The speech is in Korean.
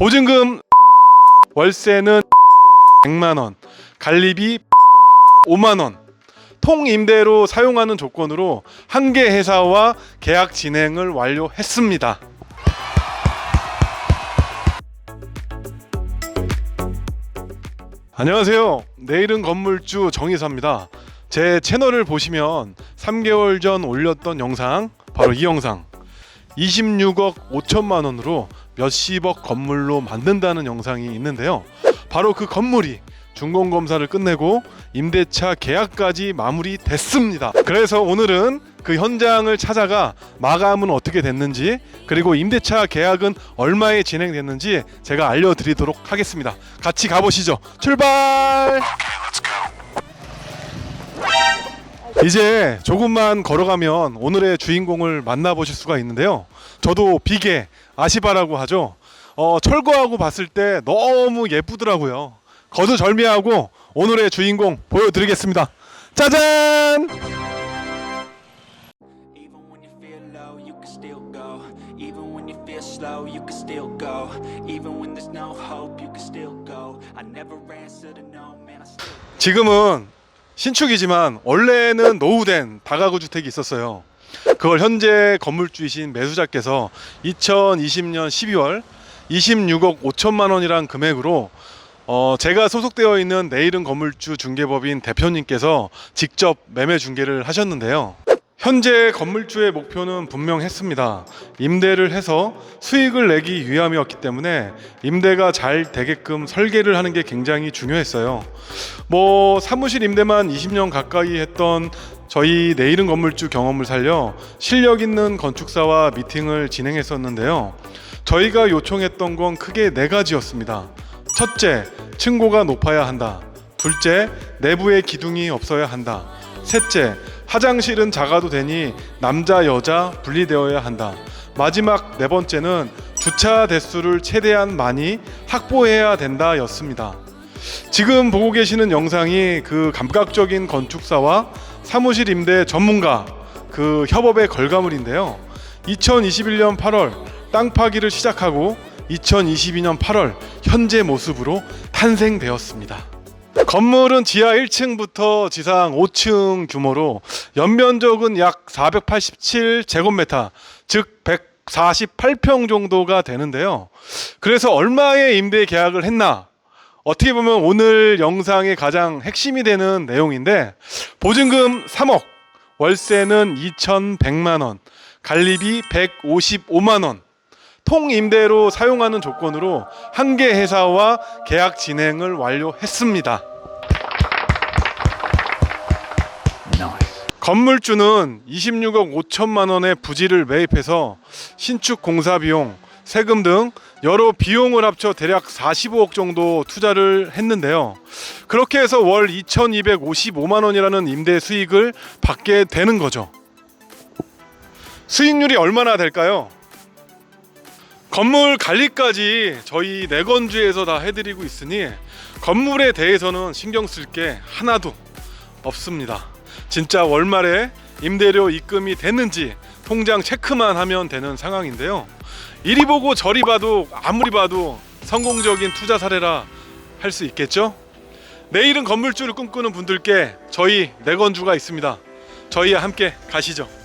보증금 월세는 100만 원, 관리비 5만 원. 통 임대로 사용하는 조건으로 한 개 회사와 계약 진행을 완료했습니다. 안녕하세요. 내일은 건물주 정의사입니다. 제 채널을 보시면 3개월 전 올렸던 영상 바로 이 영상 26억 5천만 원으로 몇십억 건물로 만든다는 영상이 있는데요. 바로 그 건물이 준공 검사를 끝내고 임대차 계약까지 마무리됐습니다. 그래서 오늘은 그 현장을 찾아가 마감은 어떻게 됐는지 그리고 임대차 계약은 얼마에 진행됐는지 제가 알려드리도록 하겠습니다. 같이 가보시죠. 출발! 이제 조금만 걸어가면 오늘의 주인공을 만나보실 수가 있는데요. 저도 비계 아시바라고 하죠. 어, 철거하고 봤을 때 너무 예쁘더라고요. 거두절미하고 오늘의 주인공 보여드리겠습니다. 짜잔! Even when you feel low, you can still go. Even when you feel slow, you can still go. Even when there's no hope, you can still go. I never answer to no, man, I still 지금은 신축이지만 원래는 노후된 다가구 주택이 있었어요. 그걸 현재 건물주이신 매수자께서 2020년 12월 26억 5천만 원이란 금액으로 어, 제가 소속되어 있는 내일은 건물주 중개법인 대표님께서 직접 매매 중개를 하셨는데요. 현재 건물주의 목표는 분명했습니다. 임대를 해서 수익을 내기 위함이었기 때문에 임대가 잘 되게끔 설계를 하는 게 굉장히 중요했어요. 뭐 사무실 임대만 20년 가까이 했던 저희 내일은 건물주 경험을 살려 실력 있는 건축사와 미팅을 진행했었는데요. 저희가 요청했던 건 크게 네 가지였습니다. 첫째, 층고가 높아야 한다. 둘째, 내부에 기둥이 없어야 한다. 셋째, 화장실은 작아도 되니 남자 여자 분리되어야 한다. 마지막 네 번째는 주차 대수를 최대한 많이 확보해야 된다였습니다. 지금 보고 계시는 영상이 그 감각적인 건축사와 사무실 임대 전문가 그 협업의 결과물인데요. 2021년 8월 땅 파기를 시작하고 2022년 8월 현재 모습으로 탄생되었습니다. 건물은 지하 1층부터 지상 5층 규모로 연면적은 약 487제곱미터, 즉 148평 정도가 되는데요. 그래서 얼마의 임대 계약을 했나? 어떻게 보면 오늘 영상의 가장 핵심이 되는 내용인데 보증금 3억, 월세는 2,100만 원, 관리비 155만 원. 통 임대로 사용하는 조건으로 한 개 회사와 계약 진행을 완료했습니다. 건물주는 26억 5천만 원의 부지를 매입해서 신축 공사 비용, 세금 등 여러 비용을 합쳐 대략 45억 정도 투자를 했는데요. 그렇게 해서 월 2,255만 원이라는 임대 수익을 받게 되는 거죠. 수익률이 얼마나 될까요? 건물 관리까지 저희 내건주에서 다 해드리고 있으니 건물에 대해서는 신경 쓸 게 하나도 없습니다. 진짜 월말에 임대료 입금이 됐는지 통장 체크만 하면 되는 상황인데요. 이리 보고 저리 봐도 아무리 봐도 성공적인 투자 사례라 할 수 있겠죠? 내일은 건물주를 꿈꾸는 분들께 저희 내건주가 있습니다. 저희와 함께 가시죠.